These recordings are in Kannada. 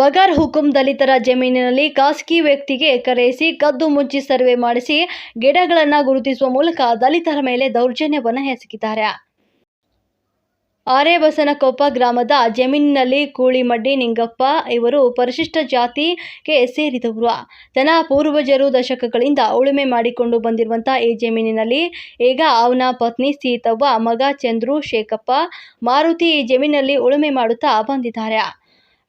ಬಗರ್ ಹುಕುಂ ದಲಿತರ ಜಮೀನಿನಲ್ಲಿ ಖಾಸಗಿ ವ್ಯಕ್ತಿಗೆ ಕರೆಯಿಸಿ ಕದ್ದು ಮುಚ್ಚಿ ಸರ್ವೆ ಮಾಡಿಸಿ ಗಿಡಗಳನ್ನು ಗುರುತಿಸುವ ಮೂಲಕ ದಲಿತರ ಮೇಲೆ ದೌರ್ಜನ್ಯವನ್ನು ಎಸಗಿದ್ದಾರೆ. ಆರೇಬಸನಕೊಪ್ಪ ಗ್ರಾಮದ ಜಮೀನಿನಲ್ಲಿ ಕೂಳಿಮಡ್ಡಿ ನಿಂಗಪ್ಪ ಇವರು ಪರಿಶಿಷ್ಟ ಜಾತಿಗೆ ಸೇರಿದವರು. ತನ್ನ ಪೂರ್ವಜರು ದಶಕಗಳಿಂದ ಉಳುಮೆ ಮಾಡಿಕೊಂಡು ಬಂದಿರುವಂಥ ಈ ಜಮೀನಿನಲ್ಲಿ ಈಗ ಅವನ ಪತ್ನಿ ಸೀತವ್ವ, ಮಗ ಚಂದ್ರು, ಶೇಖಪ್ಪ ಮಾರುತಿ ಈ ಜಮೀನಿನಲ್ಲಿ ಉಳುಮೆ ಮಾಡುತ್ತಾ ಬಂದಿದ್ದಾರೆ.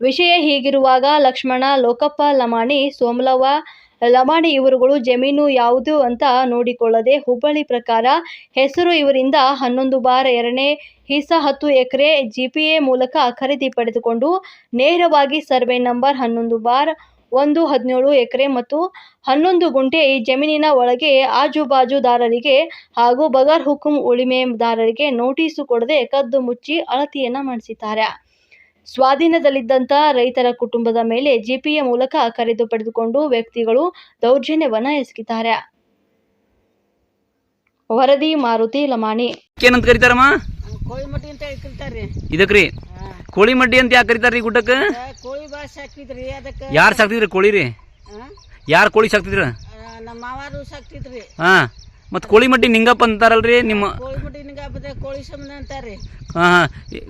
ವಿಷಯ ಹೀಗಿರುವಾಗ ಲಕ್ಷ್ಮಣ, ಲೋಕಪ್ಪ, ಲಮಾಣಿ, ಸೋಮಲವ್ವ, ಲಮಾಣಿ ಇವರುಗಳು ಜಮೀನು ಯಾವುದು ಅಂತ ನೋಡಿಕೊಳ್ಳದೆ ಹುಬ್ಬಳ್ಳಿ ಪ್ರಕಾರ ಹೆಸರು ಇವರಿಂದ ಹನ್ನೊಂದು ಬಾರ್ ಎರಡನೇ ಹಿಸ್ಸಾ ಹತ್ತು ಎಕರೆ ಜಿಪಿಎ ಮೂಲಕ ಖರೀದಿ ಪಡೆದುಕೊಂಡು ನೇರವಾಗಿ ಸರ್ವೆ ನಂಬರ್ ಹನ್ನೊಂದು ಬಾರ್ ಒಂದು ಹದಿನೇಳು ಎಕರೆ ಮತ್ತು ಹನ್ನೊಂದು ಗುಂಟೆ ಈ ಜಮೀನಿನ ಒಳಗೆ ಆಜುಬಾಜುದಾರರಿಗೆ ಹಾಗೂ ಬಗರ್ ಹುಕುಂ ಉಳಿಮೆದಾರರಿಗೆ ನೋಟಿಸು ಕೊಡದೆ ಕದ್ದು ಮುಚ್ಚಿ ಅಳತೆಯನ್ನ ಮಾಡಿಸಿದ್ದಾರೆ. ಸ್ವಾಧೀನದಲ್ಲಿದ್ದಂಥ ರೈತರ ಕುಟುಂಬದ ಮೇಲೆ ಜಿಪಿಯ ಮೂಲಕ ಕರೆದು ಪಡೆದುಕೊಂಡು ವ್ಯಕ್ತಿಗಳು ದೌರ್ಜನ್ಯವನ್ನ ಎಸಗಿದ್ದಾರೆ. ವರದಿ ಮಾರುತಿ ಲಮಾಣಿ. ಏನಂತ ಕರಿತಾರಮ್ಮ? ಕೋಳಿ ಮಟ್ಟಿ ಅಂತ ಹೇಳಿ ಕರಿತಾರ್ರಿ ಇದಕ್ರಿ ಕೋಳಿ ಮಡ್ಡಿ ಅಂತ ಯಾಕೆ ಕರಿತಾರ್ರಿ ಗುಡ್ಡಕ್ಕೆ? ಕೋಳಿ ಭಾಷೆ ಹಾಕಿದ್ರಿ ಅದಕ್ಕೆ ಯಾರು ಸಾಕ್ತಿದ್ರಿ ಕೋಳಿ ರೀ ಯಾರು ಕೋಳಿ ಸಾಕ್ತಿದ್ರ? ನಮ್ಮ ಮಾವಾರು ಸಾಕ್ತಿದ್ರಿ. ಹಾ. ಮತ್ತೆ ಕೋಳಿ ಮಡ್ಡಿ ನಿಂಗಪ್ಪ ಅಂತಾರಲ್ರಿ ನಿಮ್ಮ ಕೋಳಿ ನಿಂಗ ಕೋಳಿ ಸಂಬಂಧ ಅಂತಾರ್ರಿ. ಹಾ ಹಾ.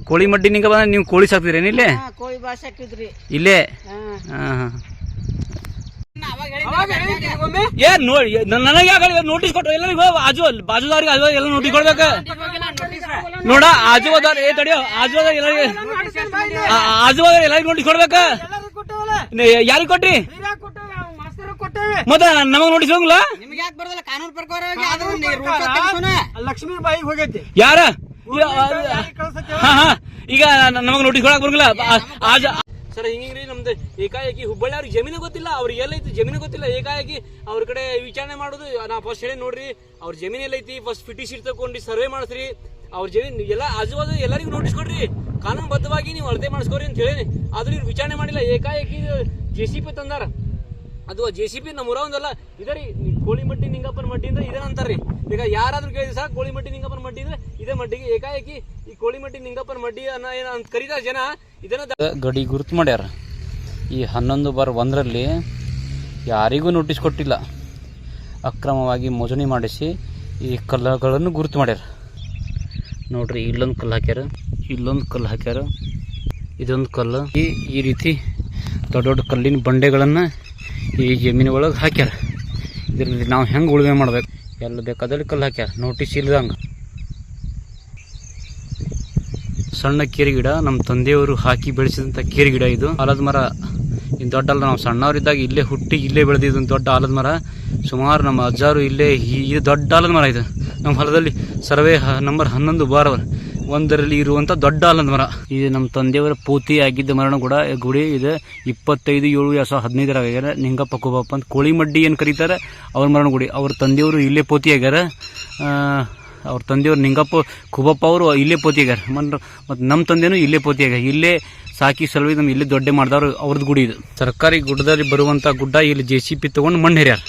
ಕೋಳಿ ಮಡ್ಡಿ ನಿಂಗ ಬಂದ್ರೆ ನೀವು ಕೋಳಿ ಸಾಕ್ತಿದ್ರೇನು ಇಲ್ಲೇ? ಹಾ ಕೋಳಿ ಭಾಷೆ ಹಾಕಿದ್ರಿ ಇಲ್ಲೇ? ಹಾ. ಹಾ ಹಾ. ಏನ್ ನೋಡಿ ನನಗೆ ಯಾಕೆ ನೋಟಿಸ್ ಕೊಟ್ಟು ಎಲ್ಲರಿಗೂ ಆಜು ಬಾಜುದಾರಿಗೆ ಆಜು ಎಲ್ಲ ನೋಟಿಸ್ ಕೊಡ್ಬೇಕ. ನೋಡ ಆಜುಬಾದಾರ್ ಏ ತಡಿಯೋ ಆಜುಬಾದಾರ್ ಎಲ್ಲರಿಗೆ ಆಜುಬಾದಾರ್ ಎಲ್ಲರಿಗೂ ನೋಟಿಸ್ ಕೊಡ್ಬೇಕ. ಯಾರಿಗೆ ಕೊಟ್ರಿ? ಮತ್ತೆ ನಮಗ್ ನೋಟಿಸ್ ಹೋಗಲ್ಲ ನಿಮ್ಗೆ ಯಾಕೆ ಬರೋದಿಲ್ಲ? ಕಾನೂನು ಪ್ರಕಾರ ಲಕ್ಷ್ಮೀ ಬಾಯಿ ಹೋಗೈತಿ. ಯಾರ? ಹಾ ಹಾ. ಈಗ ನಮಗ್ ನೋಟಿಸ್ ಕೊಡಕ್ ಬರಂಗಿಲ್ಲ ಆಜ ಸರ್ ಹಿಂಗ್ರಿ ನಮ್ದು ಏಕಾಏಕಿ ಹುಬ್ಬಳ್ಳಿ ಅವ್ರಿಗೆ ಜಮೀನು ಗೊತ್ತಿಲ್ಲ. ಅವ್ರಿಗೆ ಎಲ್ಲೈತಿ? ಜಮೀನು ಗೊತ್ತಿಲ್ಲ. ಏಕಾಏಕಿ ಅವ್ರ ಕಡೆ ವಿಚಾರಣೆ ಮಾಡೋದು. ನಾ ಫಸ್ಟ್ ಹೇಳಿ ನೋಡ್ರಿ ಅವ್ರ ಜಮೀನ್ ಎಲ್ಲೈತಿ? ಫಸ್ಟ್ ಫಿಟಿ ಶೀಟ್ ತಗೊಂಡು ಸರ್ವೆ ಮಾಡಿಸ್ರಿ. ಅವ್ರ ಜಮೀನ್ ಎಲ್ಲ ಆಜು ಬಾಜು ಎಲ್ಲರಿಗೂ ನೋಟಿಸ್ ಕೊಡ್ರಿ. ಕಾನೂನುಬದ್ಧವಾಗಿ ನೀವು ಅಳತೆ ಮಾಡಿಸ್ಕೊರಿ ಅಂತ ಹೇಳಿ ಆದ್ರೆ ಇವ್ರು ವಿಚಾರಣೆ ಮಾಡಿಲ್ಲ. ಏಕಾಏಕಿ ಜೆ ಸಿ ಪಿ ತಂದಾರ. ಅದು ಜೆ ಸಿ ಪಿ ನಮ್ಮೂರ ಒಂದಲ್ಲ. ಇದರಿ ಕೋಳಿ ಮಟ್ಟಿ ನಿಂಗಪ್ಪನ ಮಟ್ಟಿ ಅಂದ್ರೆ ಇದೇ ಈಗ ಯಾರಾದ್ರೂ ಕೇಳಿದ್ರೆ ಸಹ ಕೋಳಿಮಟ್ಟಿ ನಿಂಗಪ್ಪನ ಮಟ್ಟಿ ಅಂದ್ರೆ ಇದೇ ಮಟ್ಟಿಗೆ ಏಕಾಏಕಿ ಈ ಕೋಳಿಮಟ್ಟಿ ನಿಂಗಪ್ಪನ ಮಟ್ಟಿ ಅನ್ನ ಏನ ಅಂತ ಕರೀತಾರ ಜನ. ಇದನ್ನ ಗಡಿ ಗುರುತು ಮಾಡ್ಯಾರ. ಈ ಹನ್ನೊಂದು ಬಾರ್ ಒಂದರಲ್ಲಿ ಯಾರಿಗೂ ನೋಟಿಸ್ ಕೊಟ್ಟಿಲ್ಲ. ಅಕ್ರಮವಾಗಿ ಮೋಜಣಿ ಮಾಡಿಸಿ ಈ ಕಲ್ಲುಗಳನ್ನು ಗುರುತು ಮಾಡ್ಯಾರ. ನೋಡ್ರಿ, ಇಲ್ಲೊಂದು ಕಲ್ಲು ಹಾಕ್ಯಾರ, ಇಲ್ಲೊಂದು ಕಲ್ಲು ಹಾಕ್ಯಾರ. ಇದೊಂದು ಕಲ್ಲು. ಈ ಈ ರೀತಿ ದೊಡ್ಡ ದೊಡ್ಡ ಕಲ್ಲಿನ ಬಂಡೆಗಳನ್ನು ಈ ಜಮೀನು ಒಳಗೆ ಹಾಕ್ಯಾರ. ಇದ್ರಲ್ಲಿ ನಾವು ಹೆಂಗೆ ಉಳುಮೆ ಮಾಡ್ಬೇಕು? ಎಲ್ಲ ಬೇಕಾದಲ್ಲಿ ಕಲ್ಲು ಹಾಕ್ಯಾರ. ನೋಟಿಸ್ ಇಲ್ದಂಗೆ. ಸಣ್ಣ ಗಿಡ ನಮ್ಮ ತಂದೆಯವರು ಹಾಕಿ ಬೆಳೆಸಿದಂಥ ಗಿಡ ಇದು. ಆಲದ ಮರ ಇದು ದೊಡ್ಡ ಅಲ್ಲ, ನಾವು ಸಣ್ಣವರಿದ್ದಾಗ ಇಲ್ಲೇ ಹುಟ್ಟಿ ಇಲ್ಲೇ ಬೆಳೆದಿದ್ದು ದೊಡ್ಡ ಆಲದ ಮರ. ಸುಮಾರು ನಮ್ಮ ಅಜ್ಜಾರು ಇಲ್ಲೇ ಈ- ದೊಡ್ಡ ಆಲದ ಮರ ಇದು. ನಮ್ಮ ಹೊಲದಲ್ಲಿ ಸರ್ವೆ ನಂಬರ್ ಹನ್ನೊಂದು ಬಾರ್ ಒಂದರಲ್ಲಿ ಇರುವಂಥ ದೊಡ್ಡ ಆಲದ ಮರ. ಇದು ನಮ್ಮ ತಂದೆಯವರ ಪೂತಿ ಆಗಿದ್ದ ಮರಣ ಕೂಡ ಗುಡಿ ಇದೆ. ಇಪ್ಪತ್ತೈದು, ಏಳು, ಎರಡು ಸಾವಿರದ ಹದಿನೈದರ ಆಗ್ಯಾರ ನಿಂಗಪ್ಪ ಕುಬಪ್ಪ ಅಂತ ಕೋಳಿ ಮಡ್ಡಿ ಏನು ಕರೀತಾರೆ? ಅವ್ರ ಮರಣ ಗುಡಿ. ಅವ್ರ ತಂದೆಯವರು ಇಲ್ಲೇ ಪೋತಿ ಆಗ್ಯಾರ ಅವ್ರ ತಂದೆಯವ್ರು ನಿಂಗಪ್ಪ ಕುಬಪ್ಪ ಅವರು ಇಲ್ಲೇ ಪೋತಿ ಆಗ್ಯಾರ ಮನ್ ಮತ್ತು ನಮ್ಮ ತಂದೆನೂ ಇಲ್ಲೇ ಪೋತಿ ಆಗ್ಯಾರ ಇಲ್ಲೇ ಸಾಕಿ ಸಲುವಾಗಿ ನಮ್ಮ ಇಲ್ಲೇ ದೊಡ್ಡ ಮಾಡಿದವ್ರು ಅವ್ರದ್ದು ಗುಡಿ ಇದು. ಸರ್ಕಾರಿ ಗುಡ್ಡದಲ್ಲಿ ಬರುವಂಥ ಗುಡ್ಡ ಇಲ್ಲಿ ಜೆ ಸಿ ಪಿ ತೊಗೊಂಡು ಮಣ್ಣು ಹೆರ್ಯಾರ.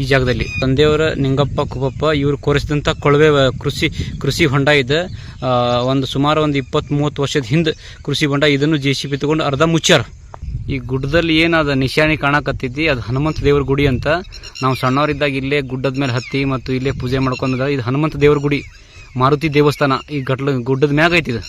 ಈ ಜಾಗದಲ್ಲಿ. ತಂದೆಯವರ ನಿಂಗಪ್ಪ ಕುಬಪ್ಪ ಇವರು ಕೋರಿಸಿದಂತ ಕೊಳವೆ ಕೃಷಿ ಕೃಷಿ ಹೊಂಡ ಇದೆ. ಒಂದು ಸುಮಾರು ಒಂದು ಇಪ್ಪತ್ತ್ ಮೂವತ್ತು ವರ್ಷದ ಹಿಂದೆ ಕೃಷಿ ಹೊಂಡ ಇದನ್ನು ಜೆ ಸಿ ಪಿ ತೊಗೊಂಡು ಅರ್ಧ ಮುಚ್ಚಾರ ಈ ಗುಡ್ಡದಲ್ಲಿ ಏನದ ನಿಶಾನಿ ಕಾಣಕತ್ತಿದ್ದಿ, ಅದು ಹನುಮಂತ ದೇವ್ರ ಗುಡಿ ಅಂತ. ನಾವು ಸಣ್ಣವರಿದ್ದಾಗ ಇಲ್ಲೇ ಗುಡ್ಡದ ಮೇಲೆ ಹತ್ತಿ ಮತ್ತು ಇಲ್ಲೇ ಪೂಜೆ ಮಾಡ್ಕೊಂಡ ಇದು ಹನುಮಂತ ದೇವ್ರ ಗುಡಿ. ಮಾರುತಿ ದೇವಸ್ಥಾನ, ಈ ಗಟ್ಲ ಗುಡ್ಡದ ಮ್ಯಾಗ ಐತಿ ಇದು.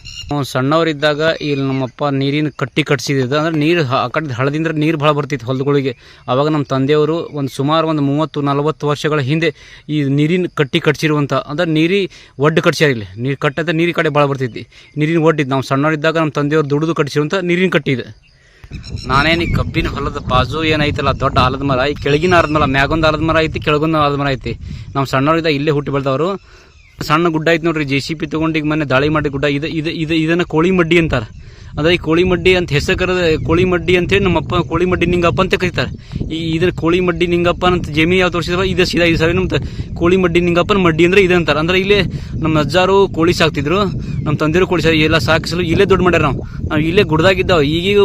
ಸಣ್ಣವರಿದ್ದಾಗ ಇಲ್ಲಿ ನಮ್ಮಪ್ಪ ನೀರಿನ ಕಟ್ಟಿ ಕಟ್ಸಿದ್ದು ಅಂದ್ರೆ ನೀರು, ಆ ಕಡೆ ಹಳದಿಂದ ನೀರು ಭಾಳ ಬರ್ತಿತ್ತು ಹೊಲದಗಳಿಗೆ ಅವಾಗ ನಮ್ಮ ತಂದೆಯವರು ಒಂದು ಸುಮಾರು ಒಂದು ಮೂವತ್ತು, ನಲವತ್ತು ವರ್ಷಗಳ ಹಿಂದೆ ಈ ನೀರಿನ ಕಟ್ಟಿ ಕಟ್ಸಿರುವಂಥ ಅಂದ್ರೆ ನೀರಿ ಒಡ್ಡು ಕಟ್ಸ್ಯಾರ ಇಲ್ಲಿ. ನೀರು ಕಟ್ಟಂತ ನೀರಿನ ಕಡೆ ಭಾಳ ಬರ್ತೈತಿ ನೀರಿನ ಒಡ್ಡಿದ್ದು ನಾವು ಸಣ್ಣವರಿದ್ದಾಗ ನಮ್ಮ ತಂದೆಯವರು ದುಡಿದು ಕಟ್ಸಿರುವಂಥ ನೀರಿನ ಕಟ್ಟಿದೆ ನಾನೇನು ಈ ಕಬ್ಬಿನ ಹೊಲದ ಬಾಜು ಏನೈತಲ್ಲ ದೊಡ್ಡ ಆಲದ ಮರ, ಈ ಕೆಳಗಿನ ಆಲದ ಮರ, ಮ್ಯಾಗೊಂದು ಆಲದ ಮರ ಐತಿ, ಕೆಳಗೊಂದು ಆಲದ ಮರ ಐತಿ. ನಾವು ಸಣ್ಣವರಿದ್ದಾಗ ಇಲ್ಲೇ ಹುಟ್ಟಿ ಬೆಳೆದವರು. ಸಣ್ಣ ಗುಡ್ಡ ಐತಿ ನೋಡ್ರಿ ಜೆ ಸಿ ಪಿ ತಗೊಂಡು ಈಗ ಮೊನ್ನೆ ದಾಳಿ ಮಾಡಿ ಗುಡ್ಡ. ಇದು ಇದು ಇದು ಇದನ್ನು ಕೋಳಿ ಮಡ್ಡಿ ಅಂತಾರೆ. ಅದ ಈ ಕೋಳಿ ಮಡ್ಡಿ ಅಂತ ಹೆಸರು ಕರೆದ ಕೋಳಿ ಮಡ್ಡಿ ಅಂತೇಳಿ ನಮ್ಮಪ್ಪ ಕೋಳಿ ಮಡ್ಡಿ ನಿಂಗಪ್ಪ ಅಂತ ಕರೀತಾರೆ. ಈ ಇದನ್ನ ಕೋಳಿ ಮಡ್ಡಿ ನಿಂಗಪ್ಪ ಅಂತ ಜಮೀನು ಯಾವ ತೋರಿಸಿದ್ರೆ ಇದು ಸೀದಾ ಈ ಸರಿ ನಮ್ಮ ಕೋಳಿ ಮಡ್ಡಿ ನಿಂಗಪ್ಪನ ಮಡ್ಡಿ ಅಂದ್ರೆ ಇದೆ ಅಂತಾರೆ. ಅಂದ್ರೆ ಇಲ್ಲೇ ನಮ್ಮ ಅಜ್ಜಾರು ಕೋಳಿ ಸಾಕ್ತಿದ್ರು, ನಮ್ಮ ತಂದಿರು ಕೋಳಿ ಸಾಕಿ ಎಲ್ಲ ಸಾಕಿಸಲು ಇಲ್ಲೇ ದುಡ್ಡು ಮಾಡ್ಯಾರ ನಾವು. ನಾವು ಇಲ್ಲೇ ಗುಡ್ದಾಗಿದ್ದಾವೆ ಈಗೀಗ